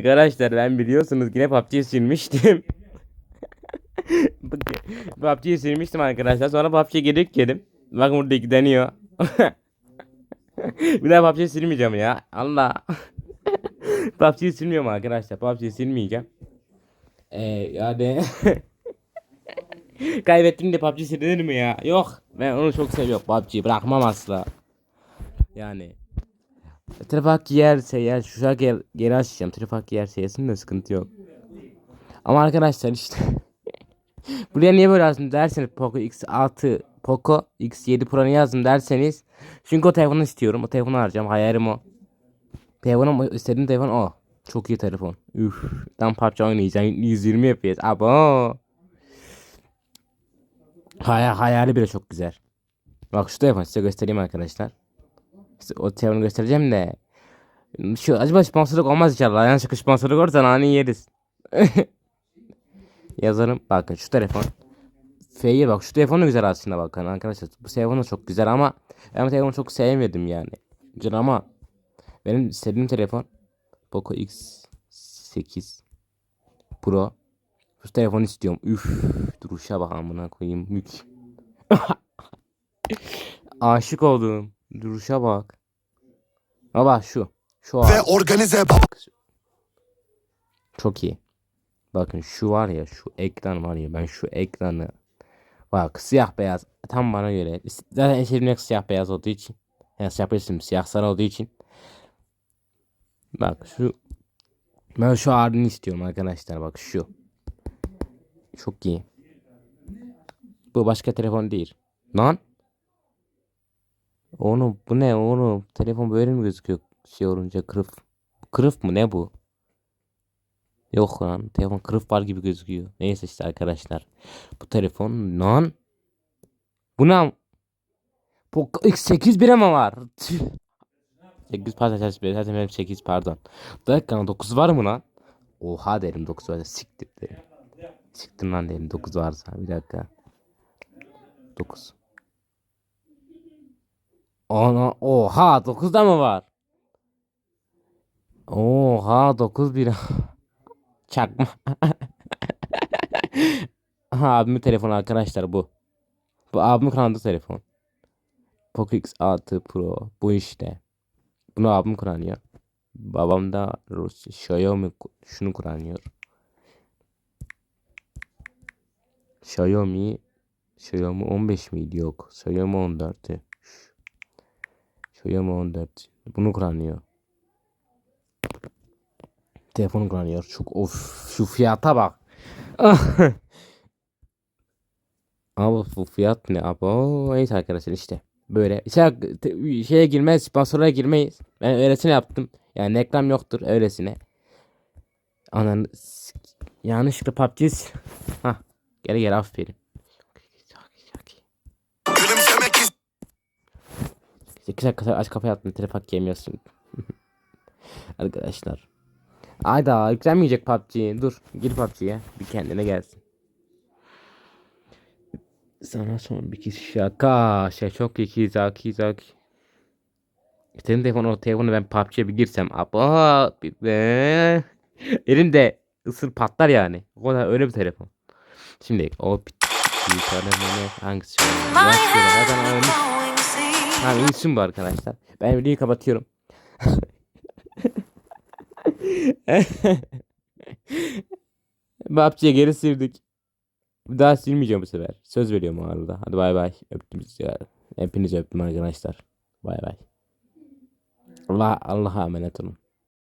Arkadaşlar ben biliyorsunuz yine PUBG'yi silmiştim. PUBG'yi silmiştim arkadaşlar. Sonra PUBG'ye geri yükledim. Bak burada iki deniyor. bir daha PUBG'yi silmeyeceğim ya. Allah. PUBG'yi silmiyorum arkadaşlar. PUBG'yi silmeyeceğim. Ee, yani kaybettim de PUBG silinir mi ya? Yok. Ben onu çok seviyorum PUBG'yi. Bırakmam asla. Yani. Trafak yerse yer şu an gel, geri açacağım. Trafak yerse yesin de sıkıntı yok. Ama arkadaşlar işte buraya niye böyle yazdım derseniz Poco X6 Poco X7 Pro'nu yazdım derseniz çünkü o telefonu istiyorum. O telefonu alacağım. Hayalim o. Telefonum istediğim telefon o. Çok iyi telefon. Üf. Tam PUBG oynayacağım. 120 FPS. Abo. Hayal, hayali bile çok güzel. Bak şu telefon size göstereyim arkadaşlar. O telefonu göstereceğim de. Şu acaba sponsorluk olmaz inşallah. Yanlışlıkla sponsorluk olursa nane yeriz. Yazarım. Bakın şu telefon. F'ye bak şu telefon da güzel aslında bakın arkadaşlar. Bu telefon da çok güzel ama ben bu telefonu çok sevmedim yani. Güzel ama benim istediğim telefon Poco X8 Pro. Şu telefonu istiyorum. Üf, duruşa bak amına koyayım. Aşık oldum. Duruşa bak. Baba şu. Şu ve abi. organize bab- Çok iyi. Bakın şu var ya şu ekran var ya ben şu ekranı bak siyah beyaz. Tam bana göre. Zaten en sevdiğim siyah beyaz olduğu için. Yani siyah beyaz siyah sarı olduğu için. Bak şu ben şu halini istiyorum arkadaşlar. Bak şu. Çok iyi. Bu başka telefon değil. Lan onu bu ne oğlum telefon böyle mi gözüküyor şey olunca kırıf kırıf mı ne bu Yok lan telefon kırık var gibi gözüküyor. Neyse işte arkadaşlar. Bu telefon lan. Bu ne? Bu X8 bire mi var? Tüh. 8 pardon zaten benim 8 pardon. Bir dakika 9 var mı lan? Oha derim 9 varsa siktir derim. Siktir lan derim 9 varsa bir dakika. 9. Ana oha 9 da mı var? Oha 9 bir. Çakma. Aha abimin telefonu arkadaşlar bu. Bu abimin kullandığı telefon. Poco X6 Pro. Bu işte. Bunu abim kullanıyor. Babam da Rus Xiaomi şunu kullanıyor. Xiaomi Xiaomi 15 miydi yok. Xiaomi 14'tü. Xiaomi 14. Bunu kullanıyor. Telefonu kullanıyor. Çok of şu fiyata bak. Abi bu fiyat ne abi? Neyse arkadaşlar işte. Böyle şey, şeye girmeyiz, sponsorlara girmeyiz. Ben öylesine yaptım. Yani reklam yoktur öylesine. Anan yanlışlıkla PUBG'yiz. Hah gel gel aferin. 8 dakika aç kafaya attın telefak yemiyorsun. Arkadaşlar. Ayda yüklenmeyecek PUBG. Dur gir PUBG'ye. Bir kendine gelsin. Sana son bir kez şaka. Şey çok iyi zaki zaki. Senin telefonu telefonu ben PUBG'ye bir girsem. Aba bir be. Elimde ısır patlar yani. O kadar öyle bir telefon. Şimdi o bir bir telefonu hangisi? Rastgele zaten olmuş. Tamam insin bu arkadaşlar. Ben videoyu kapatıyorum. PUBG'ye geri sildik. Daha silmeyeceğim bu sefer. Söz veriyorum o arada. Hadi bay bay. Öptüm sizi. Hepinizi öptüm arkadaşlar. Bay bay. Allah Allah'a emanet olun.